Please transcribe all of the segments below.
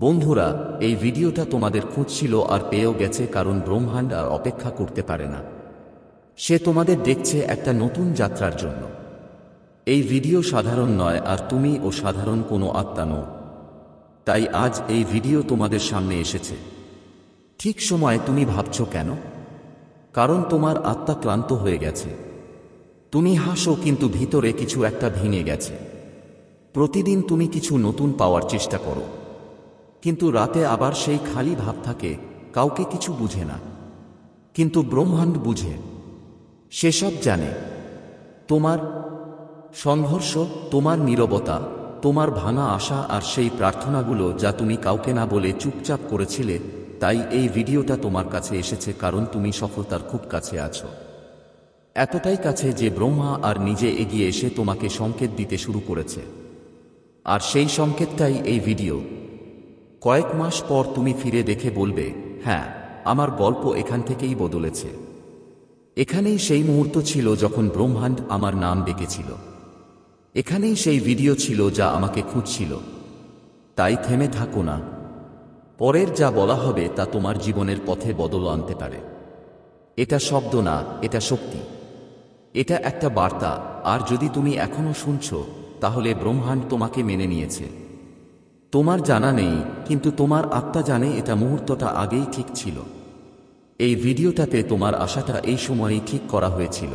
বন্ধুরা, এই ভিডিওটা তোমাদের খুঁজছিল আর পেয়েও গেছে কারণ ব্রহ্মাণ্ড আর অপেক্ষা করতে পারে না। সে তোমাদের দেখছে একটা নতুন যাত্রার জন্য। এই ভিডিও সাধারণ নয় আর তুমি ও সাধারণ কোনো আত্মা নও। তাই আজ এই ভিডিও তোমাদের সামনে এসেছে। ঠিক সময় তুমি ভাবছ কেন? কারণ তোমার আত্মা ক্লান্ত হয়ে গেছে। তুমি হাসো কিন্তু ভিতরে কিছু একটা ভেঙে গেছে। প্রতিদিন তুমি কিছু নতুন পাওয়ার চেষ্টা করো। কিন্তু রাতে আবার সেই খালি ভাব থাকে, কাউকে কিছু বুঝে না। কিন্তু ব্রহ্মাণ্ড বুঝে। সেসব জানে। তোমার সংঘর্ষ, তোমার নীরবতা, তোমার ভাঙা আশা আর সেই প্রার্থনাগুলো যা তুমি কাউকে না বলে চুপচাপ করেছিলে, তাই এই ভিডিওটা তোমার কাছে এসেছে কারণ তুমি সফলতার খুব কাছে আছো। এতটাই কাছে যে ব্রহ্মা আর নিজে এগিয়ে এসে তোমাকে সংকেত দিতে শুরু করেছে। আর সেই সংকেতটাই এই ভিডিও। কয়েক মাস পর তুমি ফিরে দেখে বলবে হ্যাঁ আমার গল্প এখান থেকেই বদলেছে। এখানেই সেই মুহূর্ত ছিল যখন ব্রহ্মাণ্ড আমার নাম ডেকেছিল। এখানেই সেই ভিডিও ছিল যা আমাকে খুঁজছিল। তাই থেমে থাকো না। পরের যা বলা হবে তা তোমার জীবনের পথে বদল আনতে পারে। এটা শব্দ না, এটা শক্তি। এটা একটা বার্তা, আর যদি তুমি এখনও শুনছ, তাহলে ব্রহ্মাণ্ড তোমাকে মেনে নিয়েছে। তোমার জানা নেই, কিন্তু তোমার আত্মা জানে এটা মুহূর্তটা আগেই ঠিক ছিল। এই ভিডিওটাতে তোমার আশাটা এই সময়েই ঠিক করা হয়েছিল।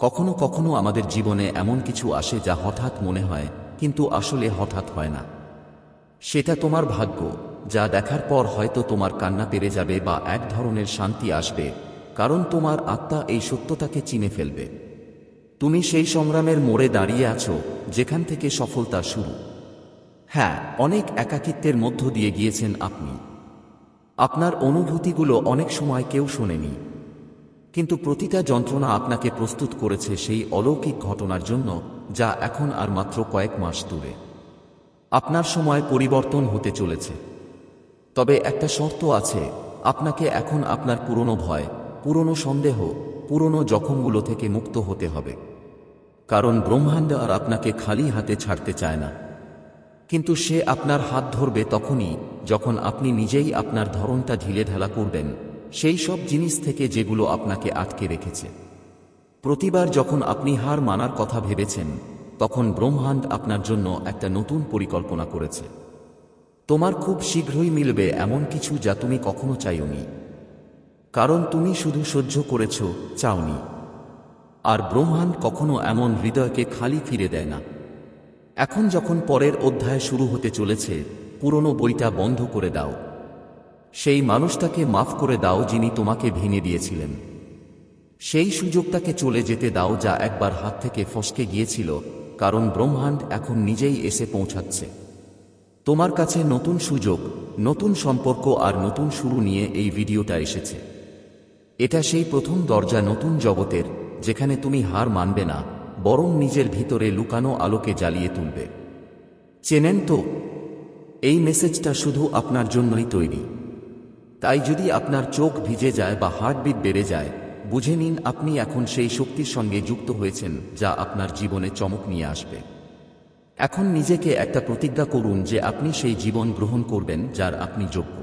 কখনো কখনো আমাদের জীবনে এমন কিছু আসে যা হঠাৎ মনে হয়, কিন্তু আসলে হঠাৎ হয় না। সেটা তোমার ভাগ্য, যা দেখার পর হয়তো তোমার কান্না পেরে যাবে বা এক ধরনের শান্তি আসবে, কারণ তোমার আত্মা এই সত্যটাকে চিনে ফেলবে। তুমি সেই সংগ্রামের মোড়ে দাঁড়িয়ে আছো, যেখান থেকে সফলতা শুরু। হ্যাঁ অনেক একাকিত্বের মধ্য দিয়ে গিয়েছেন আপনি। আপনার অনুভূতিগুলো অনেক সময় কেউ শোনেনি। কিন্তু প্রতিটা যন্ত্রণা আপনাকে প্রস্তুত করেছে সেই অলৌকিক ঘটনার জন্য, যা এখন আর মাত্র কয়েক মাস দূরে। আপনার সময় পরিবর্তন হতে চলেছে। তবে একটা শর্ত আছে, আপনাকে এখন আপনার পুরনো ভয়, পুরনো সন্দেহ, পুরনো জখমগুলো থেকে মুক্ত হতে হবে। কারণ ব্রহ্মাণ্ড আর আপনাকে খালি হাতে ছাড়তে চায় না। কিন্তু সে আপনার হাত ধরবে তখনই, যখন আপনি নিজেই আপনার ধরনটা ঢিলে ঢালা করবেন, সেই সব জিনিস থেকে যেগুলো আপনাকে আটকে রেখেছে। প্রতিবার যখন আপনি হার মানার কথা ভেবেছেন, তখন ব্রহ্মাণ্ড আপনার জন্য একটা নতুন পরিকল্পনা করেছে। তোমার খুব শীঘ্রই মিলবে এমন কিছু যা তুমি কখনো চাইওনি। কারণ তুমি শুধু সহ্য করেছ, চাওনি। আর ব্রহ্মাণ্ড কখনো এমন হৃদয়কে খালি ফিরে দেয় না। এখন যখন পরের অধ্যায় শুরু হতে চলেছে, পুরনো বইটা বন্ধ করে দাও। সেই মানুষটাকে মাফ করে দাও যিনি তোমাকে ভেঙে দিয়েছিলেন। সেই সুযোগটাকে চলে যেতে দাও যা একবার হাত থেকে ফসকে গিয়েছিল, কারণ ব্রহ্মাণ্ড এখন নিজেই এসে পৌঁছাচ্ছে। তোমার কাছে নতুন সুযোগ, নতুন সম্পর্ক আর নতুন শুরু নিয়ে এই ভিডিওটা এসেছে। এটা সেই প্রথম দরজা নতুন জগতের, যেখানে তুমি হার মানবে না। বরং নিজের ভিতরে লুকানো আলোকে জ্বালিয়ে তুলবে। চেনেন তো, এই মেসেজটা শুধু আপনার জন্যই তৈরি। তাই যদি আপনার চোখ ভিজে যায় বা হার্টবিট বেড়ে যায়, বুঝে নিন আপনি এখন সেই শক্তির সঙ্গে যুক্ত হয়েছেন যা আপনার জীবনে চমক নিয়ে আসবে। এখন নিজেকে একটা প্রতিজ্ঞা করুন যে আপনি সেই জীবন গ্রহণ করবেন যার আপনি যোগ্য।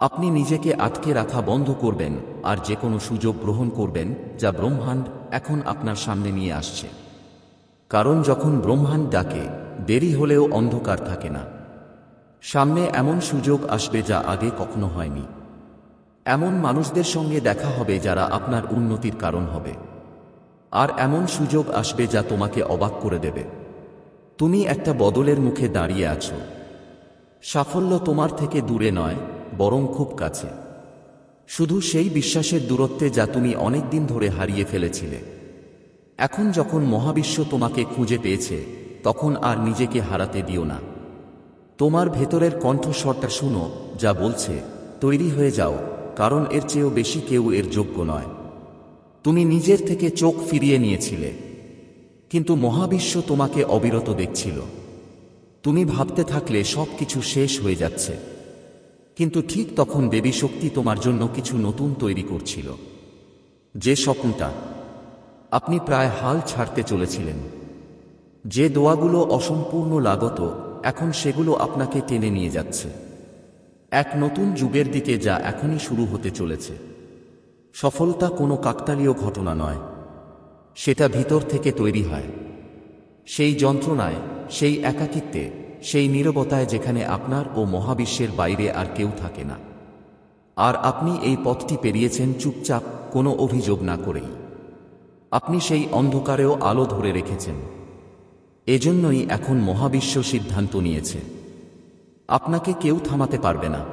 আপনি নিজেকে আটকে রাখা বন্ধ করবেন আর যে কোনো সুযোগ গ্রহণ করবেন যা ব্রহ্মাণ্ড এখন আপনার সামনে নিয়ে আসছে। কারণ যখন ব্রহ্মাণ্ড ডাকে, দেরি হলেও অন্ধকার থাকে না। সামনে এমন সুযোগ আসবে যা আগে কখনো হয়নি। এমন মানুষদের সঙ্গে দেখা হবে যারা আপনার উন্নতির কারণ হবে। আর এমন সুযোগ আসবে যা তোমাকে অবাক করে দেবে। তুমি একটা বদলের মুখে দাঁড়িয়ে আছো। সাফল্য তোমার থেকে দূরে নয়, বরং খুব কাছে। শুধু সেই বিশ্বাসের দূরত্বে যা তুমি অনেক দিন ধরে হারিয়ে ফেলেছিলে। এখন যখন মহাবিশ্ব তোমাকে খুঁজে পেয়েছে, তখন আর নিজেকে হারাতে দিও না। তোমার ভেতরের কণ্ঠস্বরটা শুনো, যা বলছে, তৈরি হয়ে যাও, কারণ এর চেয়েও বেশি কেউ এর যোগ্য নয়। তুমি নিজের থেকে চোখ ফিরিয়ে নিয়েছিলে। কিন্তু মহাবিশ্ব তোমাকে অবিরত দেখছিল। তুমি ভাবতে থাকলে সব কিছু শেষ হয়ে যাচ্ছে। কিন্তু ঠিক তখন দেবী শক্তি তোমার জন্য কিছু নতুন তৈরি করছিল। যে স্বপ্নটা আপনি প্রায় হাল ছাড়তে চলেছিলেন। যে দোয়াগুলো অসম্পূর্ণ লাগত, এখন সেগুলো আপনাকে টেনে নিয়ে যাচ্ছে। এক নতুন যুগের দিকে যা এখনই শুরু হতে চলেছে। সফলতা কোনো কাকতালীয় ঘটনা নয়। সেটা ভিতর থেকে তৈরি হয়। সেই যন্ত্রণায়, সেই একাকিত্বে সেই নীরবতায় যেখানে আপনার ও মহাবিশ্বের বাইরে আর কেউ থাকে না। আর আপনি এই পথটি পেরিয়েছেন চুপচাপ, কোনো অভিযোগ না করেই। আপনি সেই অন্ধকারেও আলো ধরে রেখেছেন। এজন্যই এখন মহাবিশ্ব সিদ্ধান্ত নিয়েছে। আপনাকে কেউ থামাতে পারবে না।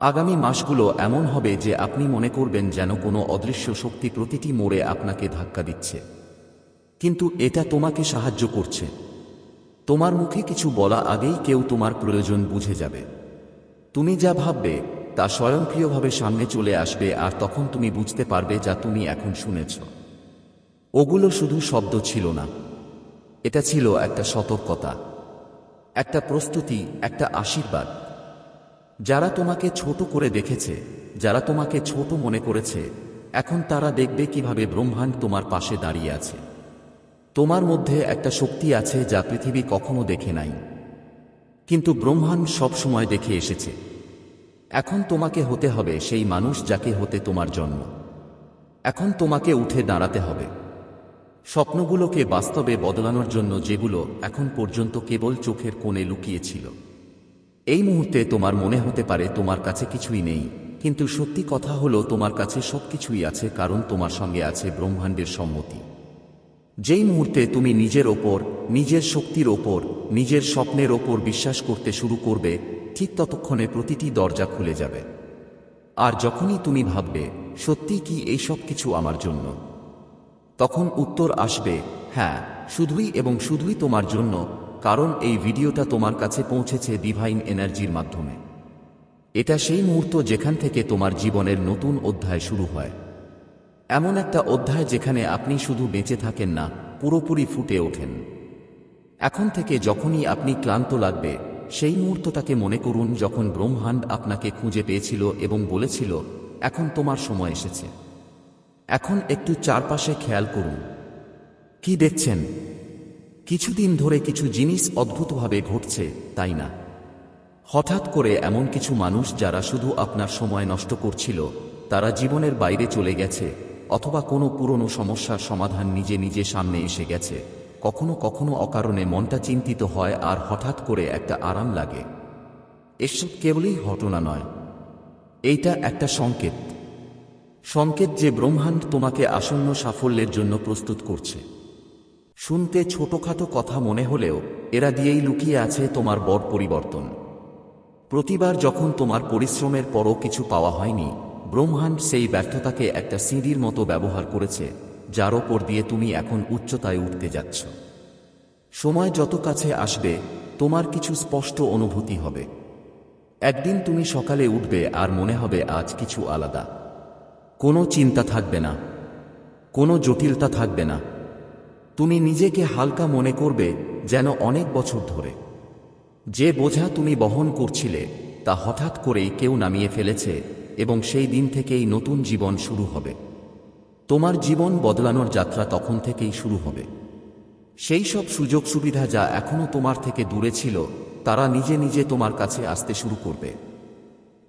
আগামী মাসগুলো এমন হবে যে আপনি মনে করবেন যেন কোনো অদৃশ্য শক্তি প্রতিটি মোড়ে আপনাকে ধাক্কা দিচ্ছে। কিন্তু এটা তোমাকে সাহায্য করছে। তোমার মুখে কিছু বলা আগেই কেউ তোমার প্রয়োজন বুঝে যাবে। তুমি যা ভাববে, তা স্বয়ংক্রিয়ভাবে সামনে চলে আসবে আর তখন তুমি বুঝতে পারবে যা তুমি এখন শুনেছ। ওগুলো শুধু শব্দ ছিল না। এটা ছিল একটা সতর্কতা, একটা প্রস্তুতি, একটা আশীর্বাদ। যারা তোমাকে ছোট করে দেখেছে, যারা তোমাকে ছোট মনে করেছে, এখন তারা দেখবে কীভাবে ব্রহ্মাণ্ড তোমার পাশে দাঁড়িয়ে আছে। তোমার মধ্যে একটা শক্তি আছে যা পৃথিবী কখনো দেখে নাই। কিন্তু ব্রহ্মাণ্ড সব সময় দেখে এসেছে। এখন তোমাকে হতে হবে সেই মানুষ যাকে হতে তোমার জন্ম। এখন তোমাকে উঠে দাঁড়াতে হবে। স্বপ্নগুলোকে বাস্তবে বদলানোর জন্য যেগুলো এখন পর্যন্ত কেবল চোখের কোণে লুকিয়েছিল। এই মুহূর্তে তোমার মনে হতে পারে তোমার কাছে কিছুই নেই, কিন্তু সত্যি কথা হলো তোমার কাছে সবকিছুই আছে কারণ তোমার সঙ্গে আছে ব্রহ্মাণ্ডের সম্মতি। যেই মুহূর্তে তুমি নিজের ওপর, নিজের শক্তির ওপর, নিজের স্বপ্নের ওপর বিশ্বাস করতে শুরু করবে, ঠিক ততক্ষণে প্রতিটি দরজা খুলে যাবে। আর যখনই তুমি ভাববে সত্যি কি এই সব কিছু আমার জন্য? তখন উত্তর আসবে হ্যাঁ শুধুই এবং শুধুই তোমার জন্য, কারণ এই ভিডিওটা তোমার কাছে পৌঁছেছে ডিভাইন এনার্জির মাধ্যমে। এটা সেই মুহূর্ত যেখান থেকে তোমার জীবনের নতুন অধ্যায় শুরু হয়। এমন একটা অধ্যায় যেখানে আপনি শুধু বেঁচে থাকেন না, পুরোপুরি ফুটে ওঠেন। এখন থেকে যখনই আপনি ক্লান্ত লাগবে, সেই মুহূর্তটাকে মনে করুন যখন ব্রহ্মাণ্ড আপনাকে খুঁজে পেয়েছিল এবং বলেছিল, এখন তোমার সময় এসেছে। এখন একটু চারপাশে খেয়াল করুন। কি দেখছেন? কিছুদিন ধরে কিছু জিনিস অদ্ভুতভাবে ঘটছে, তাই না? হঠাৎ করে এমন কিছু মানুষ যারা শুধু আপনার সময় নষ্ট করছিল, তারা জীবনের বাইরে চলে গেছে অথবা কোনো পুরনো সমস্যার সমাধান নিজে নিজে সামনে এসে গেছে। কখনো কখনো অকারণে মনটা চিন্তিত হয় আর হঠাৎ করে একটা আরাম লাগে। এসব কেবলই ঘটনা নয়। এইটা একটা সংকেত। সংকেত যে ব্রহ্মাণ্ড তোমাকে আসন্ন সাফল্যের জন্য প্রস্তুত করছে। শুনতে ছোটখাটো কথা মনে হলেও এরা দিয়েই লুকিয়ে আছে তোমার বড় পরিবর্তন। প্রতিবার যখন তোমার পরিশ্রমের পরও কিছু পাওয়া হয়নি ব্রহ্মাণ্ড সেই ব্যর্থতাকে একটা সিঁড়ির মতো ব্যবহার করেছে, যার ওপর দিয়ে তুমি এখন উচ্চতায় উঠতে যাচ্ছ। সময় যত কাছে আসবে, তোমার কিছু স্পষ্ট অনুভূতি হবে। একদিন তুমি সকালে উঠবে আর মনে হবে আজ কিছু আলাদা। কোনো চিন্তা থাকবে না। কোনো জটিলতা থাকবে না। তুমি নিজেকে হালকা মনে করবে যেন অনেক বছর ধরে। যে বোঝা তুমি বহন করছিলে, তা হঠাৎ করেই কেউ নামিয়ে ফেলেছে এবং সেই দিন থেকেই নতুন জীবন শুরু হবে। তোমার জীবন বদলানোর যাত্রা তখন থেকেই শুরু হবে। সেই সব সুযোগ সুবিধা যা এখনও তোমার থেকে দূরে ছিল, তারা নিজে নিজে তোমার কাছে আসতে শুরু করবে।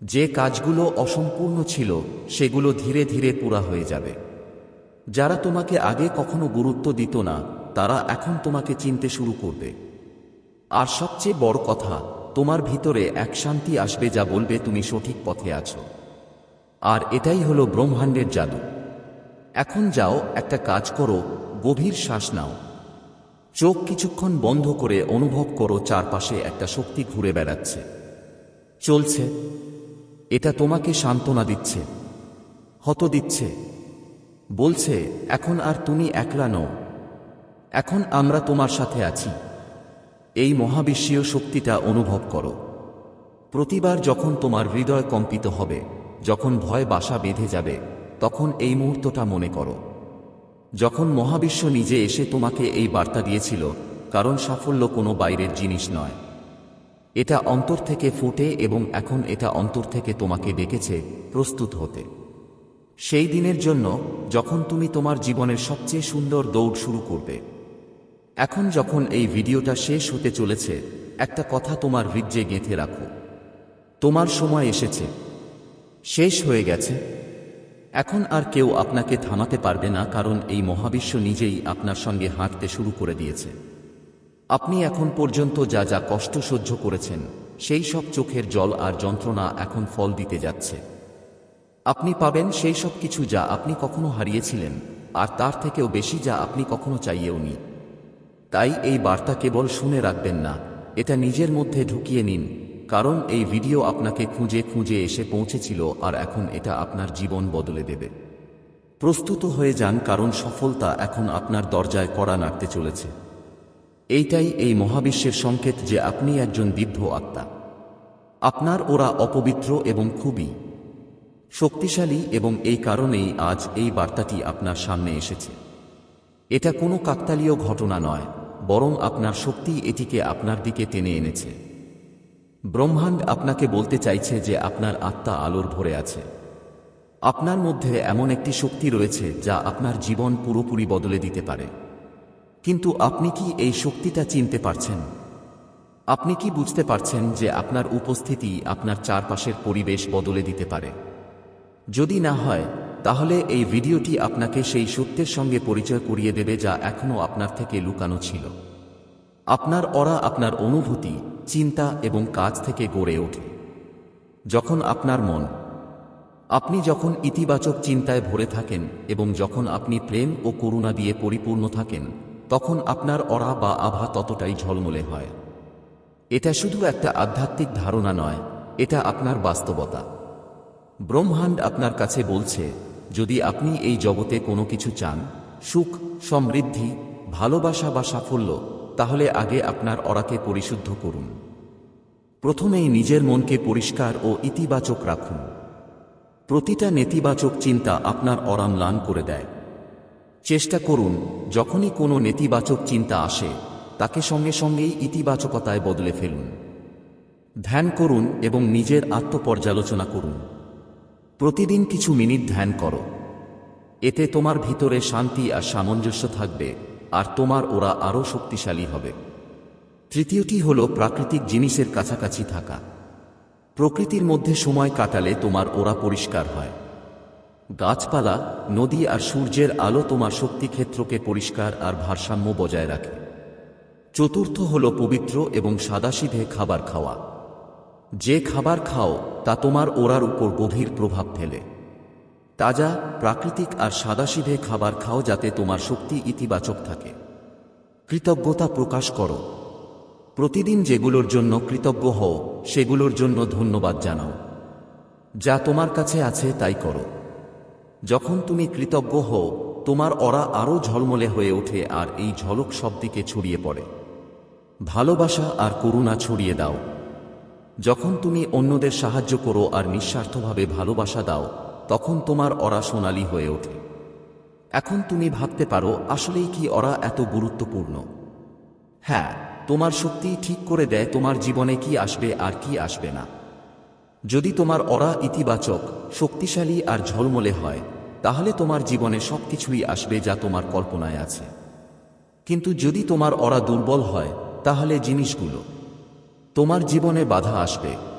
যে কাজগুলো অসম্পূর্ণ ছিল, সেগুলো ধীরে ধীরে পুরা হয়ে যাবে। যারা তোমাকে আগে কখনো গুরুত্ব দিত না, তারা এখন তোমাকে চিনতে শুরু করবে। আর সবচেয়ে বড় কথা, তোমার ভিতরে এক শান্তি আসবে যা বলবে তুমি সঠিক পথে আছো। আর এটাই হলো ব্রহ্মাণ্ডের জাদু। এখন যাও, একটা কাজ করো, গভীর শ্বাস নাও। চোখ কিছুক্ষণ বন্ধ করে অনুভব করো চারপাশে একটা শক্তি ঘুরে বেড়াচ্ছে। চলছে। এটা তোমাকে সান্ত্বনা দিচ্ছে। হত দিচ্ছে। বলছে, এখন আর তুমি একলা নও। এখন আমরা তোমার সাথে আছি। এই মহাবিশ্বীয় শক্তিটা অনুভব করো। প্রতিবার যখন তোমার হৃদয় কম্পিত হবে যখন ভয় বাসা বেঁধে যাবে, তখন এই মুহূর্তটা মনে করো। যখন মহাবিশ্ব নিজে এসে তোমাকে এই বার্তা দিয়েছিল, কারণ সাফল্য কোনো বাইরের জিনিস নয়। এটা অন্তর থেকে ফুটে এবং এখন এটা অন্তর থেকে তোমাকে ডেকেছে প্রস্তুত হতে। সেই দিনের জন্য, যখন তুমি তোমার জীবনের সবচেয়ে সুন্দর দৌড় শুরু করবে। এখন যখন এই ভিডিওটা শেষ হতে চলেছে, একটা কথা তোমার হৃদ্যে গেঁথে রাখো। তোমার সময় এসেছে। শেষ হয়ে গেছে। এখন আর কেউ আপনাকে থামাতে পারবে না, কারণ এই মহাবিশ্ব নিজেই আপনার সঙ্গে হাঁটতে শুরু করে দিয়েছে। আপনি এখন পর্যন্ত যা যা কষ্ট সহ্য করেছেন, সেই সব চোখের জল আর যন্ত্রণা এখন ফল দিতে যাচ্ছে। আপনি পাবেন সেই সব কিছু যা আপনি কখনো হারিয়েছিলেন, আর তার থেকেও বেশি যা আপনি কখনো চাইয়েওনি। তাই এই বার্তা কেবল শুনে রাখবেন না, এটা নিজের মধ্যে ঢুকিয়ে নিন কারণ এই ভিডিও আপনাকে খুঁজে খুঁজে এসে পৌঁছেছিল আর এখন এটা আপনার জীবন বদলে দেবে। প্রস্তুত হয়ে যান কারণ সফলতা এখন আপনার দরজায় কড়া নাড়তে চলেছে। এইটাই এই মহাবিশ্বের সংকেত যে আপনি একজন দিব্য আত্মা। আপনার ওরা অপবিত্র এবং খুবই শক্তিশালী এবং এই কারণেই আজ এই বার্তাটি আপনার সামনে এসেছে। এটা কোনো কাকতালীয় ঘটনা নয়, বরং আপনার শক্তি এটিকে আপনার দিকে টেনে এনেছে। ব্রহ্মাণ্ড আপনাকে বলতে চাইছে যে আপনার আত্মা আলোর ভরে আছে। আপনার মধ্যে এমন একটি শক্তি রয়েছে যা আপনার জীবন পুরোপুরি বদলে দিতে পারে। কিন্তু আপনি কি এই শক্তিটা চিনতে পারছেন? আপনি কি বুঝতে পারছেন যে আপনার উপস্থিতি আপনার চারপাশের পরিবেশ বদলে দিতে পারে? যদি না হয়, তাহলে এই ভিডিওটি আপনাকে সেই সত্যের সঙ্গে পরিচয় করিয়ে দেবে যা এখনও আপনার থেকে লুকানো ছিল। আপনার অরা আপনার অনুভূতি, চিন্তা এবং কাজ থেকে গড়ে ওঠে। যখন আপনার মন, আপনি যখন ইতিবাচক চিন্তায় ভরে থাকেন এবং যখন আপনি প্রেম ও করুণা দিয়ে পরিপূর্ণ থাকেন, তখন আপনার অরা বা আভা ততটাই ঝলমলে হয়। এটা শুধু একটা আধ্যাত্মিক ধারণা নয়, এটা আপনার বাস্তবতা। ব্রহ্মাণ্ড আপনার কাছে বলছে, যদি আপনি এই জগতে কোনো কিছু চান, সুখ, সমৃদ্ধি, ভালোবাসা বা সাফল্য তাহলে আগে আপনার অরাকে পরিশুদ্ধ করুন। প্রথমেই নিজের মনকে পরিষ্কার ও ইতিবাচক রাখুন। প্রতিটা নেতিবাচক চিন্তা আপনার অরাম লান করে দেয়। চেষ্টা করুন, যখনই কোনো নেতিবাচক চিন্তা আসে, তাকে সঙ্গে সঙ্গেই ইতিবাচকতায় বদলে ফেলুন। ধ্যান করুন এবং নিজের আত্মপর্যালোচনা করুন। প্রতিদিন কিছু মিনিট ধ্যান করো। এতে তোমার ভিতরে শান্তি আর সামঞ্জস্য থাকবে। আর তোমার ওরা আরও শক্তিশালী হবে। তৃতীয়টি হল প্রাকৃতিক জিনিসের কাছাকাছি থাকা। প্রকৃতির মধ্যে সময় কাটালে তোমার ওরা পরিষ্কার হয়। গাছপালা, নদী আর সূর্যের আলো তোমার শক্তিক্ষেত্রকে পরিষ্কার আর ভারসাম্য বজায় রাখে। চতুর্থ হল পবিত্র এবং সাদাসিধে খাবার খাওয়া। যে খাবার খাও, তা তোমার ওরার উপর গভীর প্রভাব ফেলে। তাজা, প্রাকৃতিক আর সাদাসিধে খাবার খাও যাতে তোমার শক্তি ইতিবাচক থাকে। কৃতজ্ঞতা প্রকাশ করো। প্রতিদিন যেগুলোর জন্য কৃতজ্ঞ হও, সেগুলোর জন্য ধন্যবাদ জানাও। যা তোমার কাছে আছে তাই করো। যখন তুমি কৃতজ্ঞ হও, তোমার অরা আরও ঝলমলে হয়ে ওঠে আর এই ঝলক সব দিকে ছড়িয়ে পড়ে। ভালোবাসা আর করুণা ছড়িয়ে দাও। যখন তুমি অন্যদের সাহায্য করো আর নিঃস্বার্থভাবে ভালোবাসা দাও তখন তোমার অরা সোনালি হয়ে ওঠে। এখন তুমি ভাবতে পারো, আসলেই কি অরা এত গুরুত্বপূর্ণ? হ্যাঁ তোমার শক্তি ঠিক করে দেয়, তোমার জীবনে কি আসবে আর কি আসবে না। যদি তোমার অরা ইতিবাচক, শক্তিশালী আর ঝলমলে হয়, তাহলে তোমার জীবনে সবকিছুই আসবে যা তোমার কল্পনায় আছে। কিন্তু যদি তোমার অরা দুর্বল হয়, তাহলে জিনিসগুলো, তোমার জীবনে বাধা আসবে।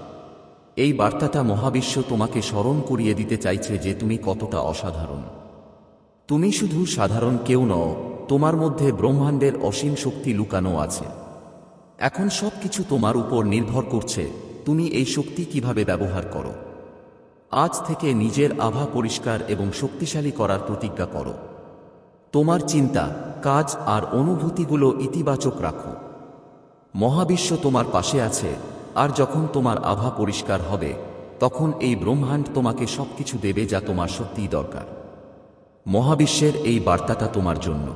এই বার্তাটা মহাবিশ্ব তোমাকে স্মরণ করিয়ে দিতে চাইছে যে তুমি কতটা অসাধারণ। তুমি শুধু সাধারণ কেউ নও, তোমার মধ্যে ব্রহ্মাণ্ডের অসীম শক্তি লুকানো আছে। এখন সব কিছু তোমার উপর নির্ভর করছে, তুমি এই শক্তি কীভাবে ব্যবহার করো। আজ থেকে নিজের আভা পরিষ্কার এবং শক্তিশালী করার প্রতিজ্ঞা করো। তোমার চিন্তা, কাজ আর অনুভূতিগুলো ইতিবাচক রাখো। মহাবিশ্ব তোমার পাশে আছে আর যখন তোমার আভা পরিষ্কার হবে, তখন এই ব্রহ্মাণ্ড তোমাকে সবকিছু দেবে যা তোমার সত্যিই দরকার। মহাবিশ্বের এই বার্তাটা তোমার জন্য।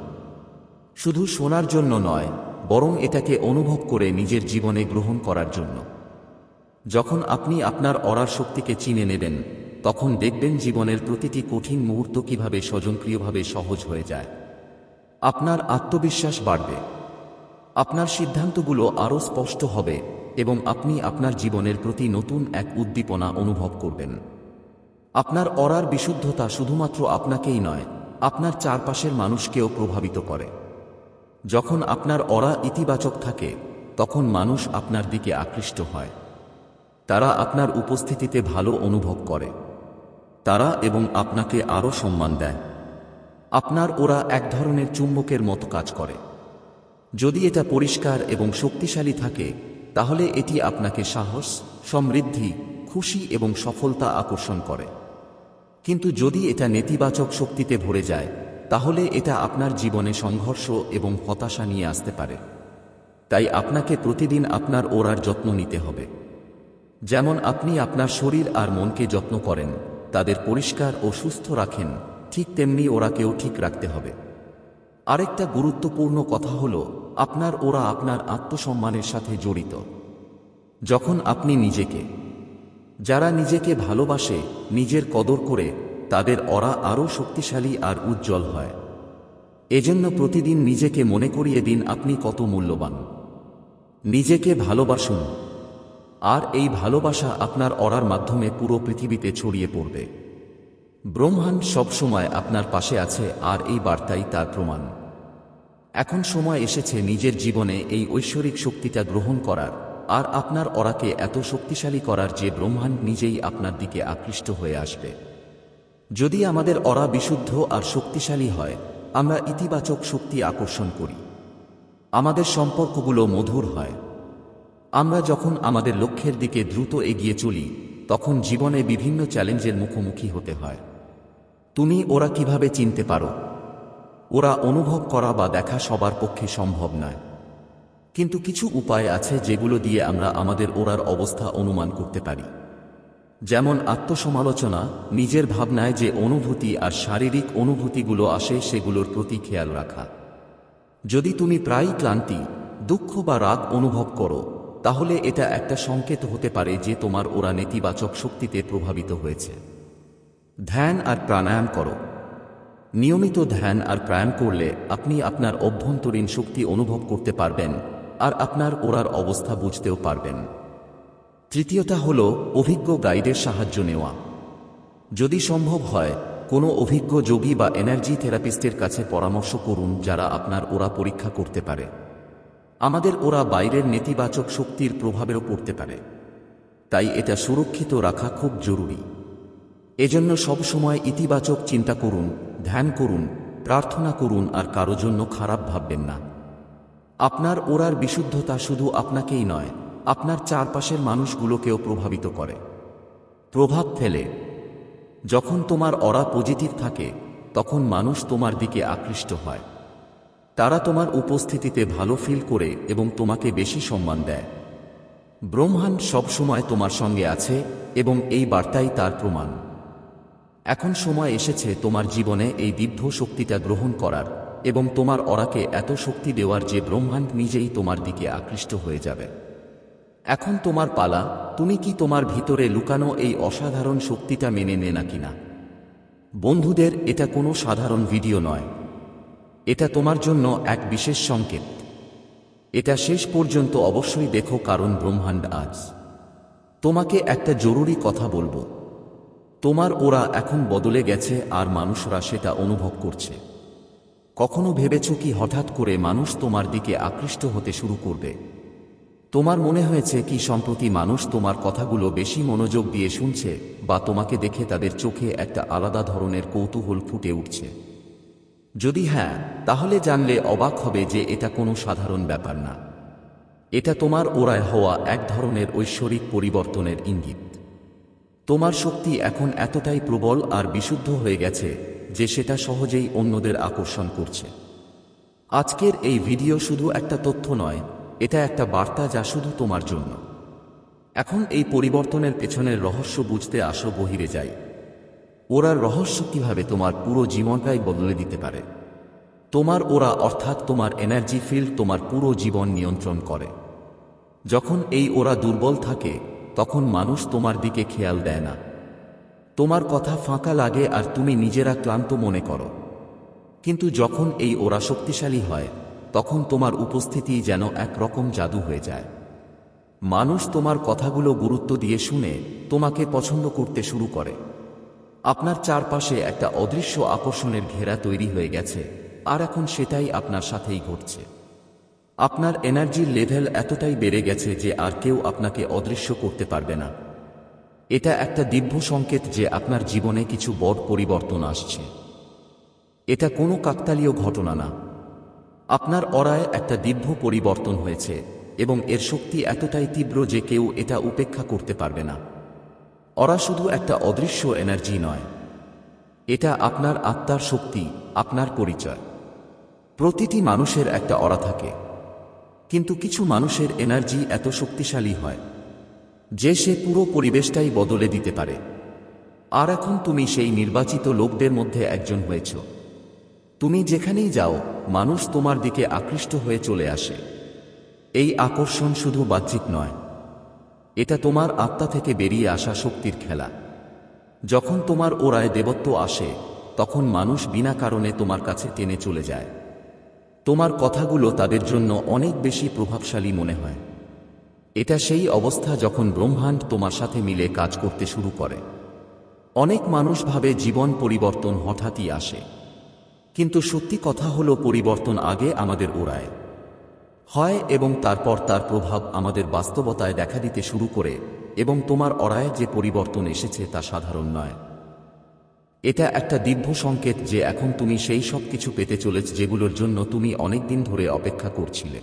শুধু শোনার জন্য নয়, বরং এটাকে অনুভব করে নিজের জীবনে গ্রহণ করার জন্য। যখন আপনি আপনার অরার শক্তিকে চিনে নেবেন, তখন দেখবেন জীবনের প্রতিটি কঠিন মুহূর্ত কীভাবে স্বজনক্রিয়ভাবে সহজ হয়ে যায়। আপনার আত্মবিশ্বাস বাড়বে। আপনার সিদ্ধান্তগুলো আরও স্পষ্ট হবে। এবং আপনি আপনার জীবনের প্রতি নতুন এক উদ্দীপনা অনুভব করবেন। আপনার অরার বিশুদ্ধতা শুধুমাত্র আপনাকেই নয়, আপনার চারপাশের মানুষকেও প্রভাবিত করে। যখন আপনার অরা ইতিবাচক থাকে, তখন মানুষ আপনার দিকে আকৃষ্ট হয়। তারা আপনার উপস্থিতিতে ভালো অনুভব করে। তারা এবং আপনাকে আরও সম্মান দেয়। আপনার ওরা এক ধরনের চুম্বকের মতো কাজ করে। যদি এটা পরিষ্কার এবং শক্তিশালী থাকে তাহলে এটি আপনাকে সাহস, সমৃদ্ধি, খুশি এবং সফলতা আকর্ষণ করে। কিন্তু যদি এটা নেতিবাচক শক্তিতে ভরে যায়, তাহলে এটা আপনার জীবনে সংঘর্ষ এবং হতাশা নিয়ে আসতে পারে। তাই আপনাকে প্রতিদিন আপনার ওরার যত্ন নিতে হবে। যেমন আপনি আপনার শরীর আর মনকে যত্ন করেন, তাদের পরিষ্কার ও সুস্থ রাখেন, ঠিক তেমনি ওরাকেও ঠিক রাখতে হবে। আরেকটা গুরুত্বপূর্ণ কথা হল, আপনার ওরা আপনার আত্মসম্মানের সাথে জড়িত। যখন আপনি নিজেকে, যারা নিজেকে ভালোবাসে, নিজের কদর করে, তাদের অরা আরও শক্তিশালী আর উজ্জ্বল হয়। এজন্য প্রতিদিন নিজেকে মনে করিয়ে দিন আপনি কত মূল্যবান। নিজেকে ভালোবাসুন। আর এই ভালোবাসা আপনার অরার মাধ্যমে পুরো পৃথিবীতে ছড়িয়ে পড়বে। ব্রহ্মাণ্ড সবসময় আপনার পাশে আছে আর এই বার্তাই তার প্রমাণ। এখন সময় এসেছে নিজের জীবনে এই ঐশ্বরিক শক্তিটা গ্রহণ করার। আর আপনার অরাকে এত শক্তিশালী করার যে ব্রহ্মাণ্ড নিজেই আপনার দিকে আকৃষ্ট হয়ে আসবে। যদি আমাদের অরা বিশুদ্ধ আর শক্তিশালী হয়, আমরা ইতিবাচক শক্তি আকর্ষণ করি। আমাদের সম্পর্কগুলো মধুর হয়। আমরা যখন আমাদের লক্ষ্যের দিকে দ্রুত এগিয়ে চলি, তখন জীবনে বিভিন্ন চ্যালেঞ্জের মুখোমুখি হতে হয়। তুমি ওরা কীভাবে চিনতে পারো? ওরা অনুভব করা বা দেখা সবার পক্ষে সম্ভব নয়। কিন্তু কিছু উপায় আছে যেগুলো দিয়ে আমরা আমাদের ওরার অবস্থা অনুমান করতে পারি। যেমন আত্মসমালোচনা, নিজের ভাবনায় যে অনুভূতি আর শারীরিক অনুভূতিগুলো আসে সেগুলোর প্রতি খেয়াল রাখা। যদি তুমি প্রায়ই ক্লান্তি, দুঃখ বা রাগ অনুভব করো, তাহলে এটা একটা সংকেত হতে পারে যে তোমার ওরা নেতিবাচক শক্তিতে প্রভাবিত হয়েছে। ধ্যান আর প্রাণায়াম করো। নিয়মিত ধ্যান আর প্রাণায়াম করলে আপনি আপনার অভ্যন্তরীণ শক্তি অনুভব করতে পারবেন আর আপনার ওরার অবস্থা বুঝতেও পারবেন। তৃতীয়টা হল অভিজ্ঞ গাইডের সাহায্য নেওয়া। যদি সম্ভব হয়, কোনো অভিজ্ঞ যোগী বা এনার্জি থেরাপিস্টের কাছে পরামর্শ করুন যারা আপনার ওরা পরীক্ষা করতে পারে। আমাদের ওরা বাইরের নেতিবাচক শক্তির প্রভাবেরও পড়তে পারে। তাই এটা সুরক্ষিত রাখা খুব জরুরি। এজন্য সবসময় ইতিবাচক চিন্তা করুন ধ্যান করুন, প্রার্থনা করুন আর কারও জন্য খারাপ ভাববেন না। আপনার ওরার বিশুদ্ধতা শুধু আপনাকেই নয়, আপনার চারপাশের মানুষগুলোকেও প্রভাবিত করে। প্রভাব ফেলে। যখন তোমার অরা পজিটিভ থাকে, তখন মানুষ তোমার দিকে আকৃষ্ট হয়। তারা তোমার উপস্থিতিতে ভালো ফিল করে এবং তোমাকে বেশি সম্মান দেয়। ব্রহ্মাণ্ড সবসময় তোমার সঙ্গে আছে এবং এই বার্তাই তার প্রমাণ। এখন সময় এসেছে তোমার জীবনে এই দিব্য শক্তিটা গ্রহণ করার, এবং তোমার অরাকে এত শক্তি দেওয়ার যে ব্রহ্মাণ্ড নিজেই তোমার দিকে আকৃষ্ট হয়ে যাবে। এখন তোমার পালা, তুমি কি তোমার ভিতরে লুকানো এই অসাধারণ শক্তিটা মেনে নে না কিনা? বন্ধুদের, এটা কোনো সাধারণ ভিডিও নয়। এটা তোমার জন্য এক বিশেষ সংকেত। এটা শেষ পর্যন্ত অবশ্যই দেখো কারণ ব্রহ্মাণ্ড আজ। তোমাকে একটা জরুরি কথা বলব। তোমার ওরা এখন বদলে গেছে আর মানুষরা সেটা অনুভব করছে। কখনো ভেবেছ কি হঠাৎ করে মানুষ তোমার দিকে আকৃষ্ট হতে শুরু করবে? তোমার মনে হয়েছে কি সম্প্রতি মানুষ তোমার কথাগুলো বেশি মনোযোগ দিয়ে শুনছে বা তোমাকে দেখে তাদের চোখে একটা আলাদা ধরনের কৌতূহল ফুটে উঠছে? যদি হ্যাঁ তাহলে জানলে অবাক হবে যে এটা কোনো সাধারণ ব্যাপার না। এটা তোমার ওরায় হওয়া এক ধরনের ঐশ্বরিক পরিবর্তনের ইঙ্গিত। তোমার শক্তি এখন এতটাই প্রবল আর বিশুদ্ধ হয়ে গেছে যে সেটা সহজেই অন্যদের আকর্ষণ করছে। আজকের এই ভিডিও শুধু একটা তথ্য নয়, এটা একটা বার্তা যা শুধু তোমার জন্য। এখন এই পরিবর্তনের পেছনের রহস্য বুঝতে আসো বহিরে যাই। ওরার রহস্য কীভাবে তোমার পুরো জীবনটাই বদলে দিতে পারে? তোমার ওরা অর্থাৎ তোমার এনার্জি ফিল্ড তোমার পুরো জীবন নিয়ন্ত্রণ করে। যখন এই ওরা দুর্বল থাকে তখন মানুষ তোমার দিকে খেয়াল দেয় না। তোমার কথা ফাঁকা লাগে আর তুমি নিজেরা ক্লান্ত মনে করো। কিন্তু যখন এই ওরা শক্তিশালী হয়, তখন তোমার উপস্থিতি যেন এক রকম জাদু হয়ে যায়। মানুষ তোমার কথাগুলো গুরুত্ব দিয়ে শুনে তোমাকে পছন্দ করতে শুরু করে। আপনার চারপাশে একটা অদৃশ্য আকর্ষণের ঘেরা তৈরি হয়ে গেছে, আর এখন সেটাই আপনার সাথেই ঘটছে। আপনার এনার্জির লেভেল এতটাই বেড়ে গেছে যে আর কেউ আপনাকে অদৃশ্য করতে পারবে না। এটা একটা দিব্য সংকেত যে আপনার জীবনে কিছু বড় পরিবর্তন আসছে। এটা কোনো কাকতালীয় ঘটনা না। আপনার অরায় একটা দিব্য পরিবর্তন হয়েছে এবং এর শক্তি এতটাই তীব্র যে কেউ এটা উপেক্ষা করতে পারবে না। অরা শুধু একটা অদৃশ্য এনার্জি নয়। এটা আপনার আত্মার শক্তি, আপনার পরিচয়। প্রতিটি মানুষের একটা অরা থাকে। কিন্তু কিছু মানুষের এনার্জি এত শক্তিশালী হয় যে সে পুরো পরিবেশটাই বদলে দিতে পারে। আর এখন তুমি সেই নির্বাচিত লোকদের মধ্যে একজন হয়েছ। তুমি যেখানেই যাও, মানুষ তোমার দিকে আকৃষ্ট হয়ে চলে আসে। এই আকর্ষণ শুধু বাহ্যিক নয়, এটা তোমার আত্মা থেকে বেরিয়ে আসা শক্তির খেলা। যখন তোমার ওরায় দেবত্ব আসে, তখন মানুষ বিনা কারণে তোমার কাছে টেনে চলে যায়। তোমার কথাগুলো তাদের জন্য অনেক বেশি প্রভাবশালী মনে হয়। এটা সেই অবস্থা যখন ব্রহ্মাণ্ড তোমার সাথে মিলে কাজ করতে শুরু করে। অনেক মানুষ ভাবে জীবন পরিবর্তন হঠাৎই আসে। কিন্তু সত্যি কথা হলো পরিবর্তন আগে আমাদের ওড়ায় হয় এবং তারপর তার প্রভাব আমাদের বাস্তবতায় দেখা দিতে শুরু করে এবং তোমার অরায় যে পরিবর্তন এসেছে তা সাধারণ নয়। এটা একটা দিব্য সংকেত যে এখন তুমি সেই সব কিছু পেতে চলেছ যেগুলোর জন্য তুমি অনেকদিন ধরে অপেক্ষা করছিলে।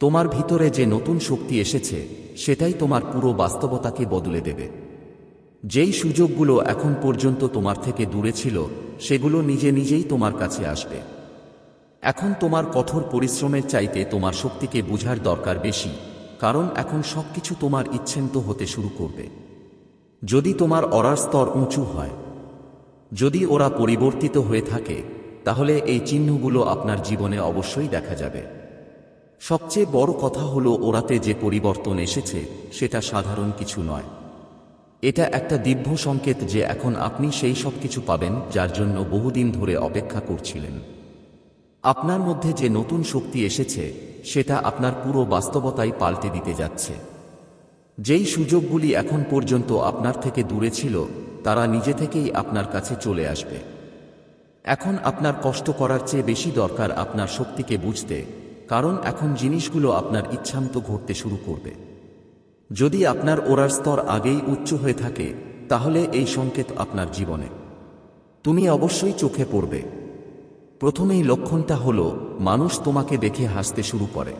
তোমার ভিতরে যে নতুন শক্তি এসেছে, সেটাই তোমার পুরো বাস্তবতাকে বদলে দেবে। যেই সুযোগগুলো এখন পর্যন্ত তোমার থেকে দূরে ছিল, সেগুলো নিজে নিজেই তোমার কাছে আসবে। এখন তোমার কঠোর পরিশ্রমের চাইতে তোমার শক্তিকে বুঝার দরকার বেশি, কারণ এখন সবকিছু তোমার ইচ্ছেন্ত হতে শুরু করবে। যদি তোমার অরার স্তর উঁচু হয় যদি ওরা পরিবর্তিত হয়ে থাকে, তাহলে এই চিহ্নগুলো আপনার জীবনে অবশ্যই দেখা যাবে। সবচেয়ে বড় কথা হলো ওরাতে যে পরিবর্তন এসেছে, সেটা সাধারণ কিছু নয়। এটা একটা দিব্য সংকেত যে এখন আপনি সেই সব কিছু পাবেন যার জন্য বহুদিন ধরে অপেক্ষা করছিলেন। আপনার মধ্যে যে নতুন শক্তি এসেছে, সেটা আপনার পুরো বাস্তবতাই পাল্টে দিতে যাচ্ছে। যেই সুযোগগুলি এখন পর্যন্ত আপনার থেকে দূরে ছিল তারা নিজে থেকেই আপনার কাছে চলে আসবে। এখন আপনার কষ্ট করার চেয়ে বেশি দরকার আপনার শক্তিকে বুঝতে, কারণ এখন জিনিসগুলো আপনার ইচ্ছামতো ঘটতে শুরু করবে। যদি আপনার ওরার স্তর আগেই উচ্চ হয়ে থাকে, তাহলে এই সংকেত আপনার জীবনে। তুমি অবশ্যই চোখে পড়বে। প্রথমেই লক্ষণটা হলো, মানুষ তোমাকে দেখে হাসতে শুরু করে।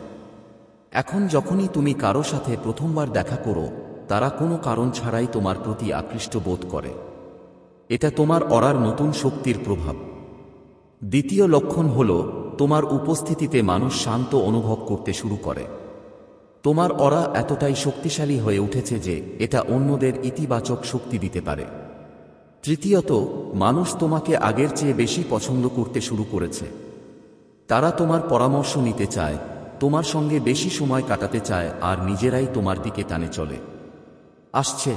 এখন যখনই তুমি কারও সাথে প্রথমবার দেখা করো তারা কোনো কারণ ছাড়াই তোমার প্রতি আকৃষ্ট বোধ করে। এটা তোমার অরার নতুন শক্তির প্রভাব। দ্বিতীয় লক্ষণ হল, তোমার উপস্থিতিতে মানুষ শান্ত অনুভব করতে শুরু করে। তোমার অরা এতটাই শক্তিশালী হয়ে উঠেছে যে, এটা অন্যদের ইতিবাচক শক্তি দিতে পারে। তৃতীয়ত, মানুষ তোমাকে আগের চেয়ে বেশি পছন্দ করতে শুরু করেছে। তারা তোমার পরামর্শ নিতে চায়, তোমার সঙ্গে বেশি সময় কাটাতে চায় আর নিজেরাই তোমার দিকে টানে চলে। আসছে।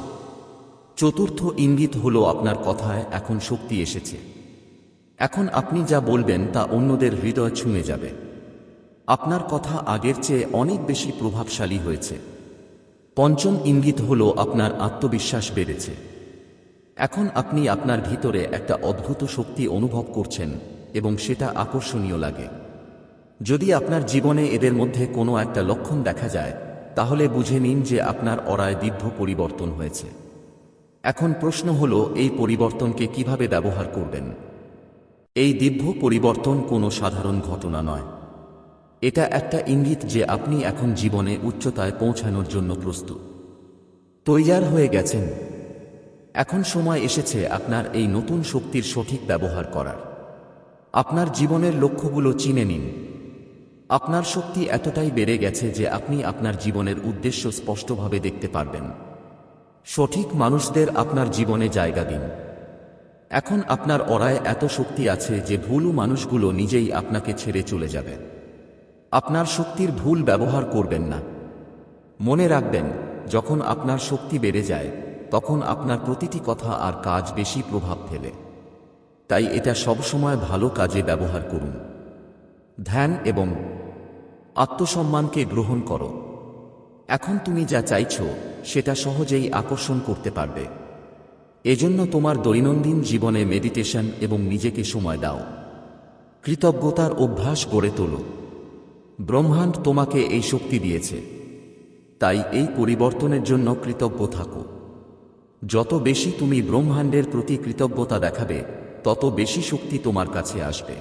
চতুর্থ ইঙ্গিত হলো আপনার কথায় এখন শক্তি এসেছে। এখন আপনি যা বলবেন তা অন্যদের হৃদয় ছুঁয়ে যাবে। আপনার কথা আগের চেয়ে অনেক বেশি প্রভাবশালী হয়েছে। পঞ্চম ইঙ্গিত হল আপনার আত্মবিশ্বাস বেড়েছে। এখন আপনি আপনার ভিতরে একটা অদ্ভুত শক্তি অনুভব করছেন এবং সেটা আকর্ষণীয় লাগে। যদি আপনার জীবনে এদের মধ্যে কোনো একটা লক্ষণ দেখা যায় তাহলে বুঝে নিন যে আপনার অরায় দীর্ঘ পরিবর্তন হয়েছে। এখন প্রশ্ন হল, এই পরিবর্তনকে কীভাবে ব্যবহার করবেন? এই দিব্য পরিবর্তন কোনো সাধারণ ঘটনা নয়। এটা একটা ইঙ্গিত যে আপনি এখন জীবনে উচ্চতায় পৌঁছানোর জন্য প্রস্তুত। তৈয়ার হয়ে গেছেন। এখন সময় এসেছে আপনার এই নতুন শক্তির সঠিক ব্যবহার করার। আপনার জীবনের লক্ষ্যগুলো চিনে নিন। আপনার শক্তি এতটাই বেড়ে গেছে যে আপনি আপনার জীবনের উদ্দেশ্য স্পষ্টভাবে দেখতে পারবেন। সঠিক মানুষদের আপনার জীবনে জায়গা দিন। এখন আপনার অরায় এত শক্তি আছে যে ভুলু মানুষগুলো নিজেই আপনাকে ছেড়ে চলে যাবে। আপনার শক্তির ভুল ব্যবহার করবেন না। মনে রাখবেন, যখন আপনার শক্তি বেড়ে যায়, তখন আপনার প্রতিটি কথা আর কাজ বেশি প্রভাব ফেলে। তাই এটা সবসময় ভালো কাজে ব্যবহার করুন। ধ্যান এবং আত্মসম্মানকে গ্রহণ করো। এখন তুমি যা চাইছ, সেটা সহজেই আকর্ষণ করতে পারবে। এজন্য তোমার দৈনন্দিন জীবনে মেডিটেশন এবং নিজেকে সময় দাও। কৃতজ্ঞতার অভ্যাস গড়ে তোলো। ব্রহ্মাণ্ড তোমাকে এই শক্তি দিয়েছে। তাই এই পরিবর্তনের জন্য কৃতজ্ঞ থাকো। যত বেশি তুমি ব্রহ্মাণ্ডের প্রতি কৃতজ্ঞতা দেখাবে, তত বেশি শক্তি তোমার কাছে আসবে।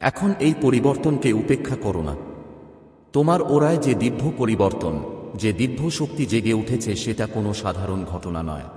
এখন এই পরিবর্তনকে উপেক্ষা করো না। তোমার ওরায় যে দিব্য পরিবর্তন, যে দিব্য শক্তি জেগে উঠেছে সেটা কোনো সাধারণ ঘটনা নয়।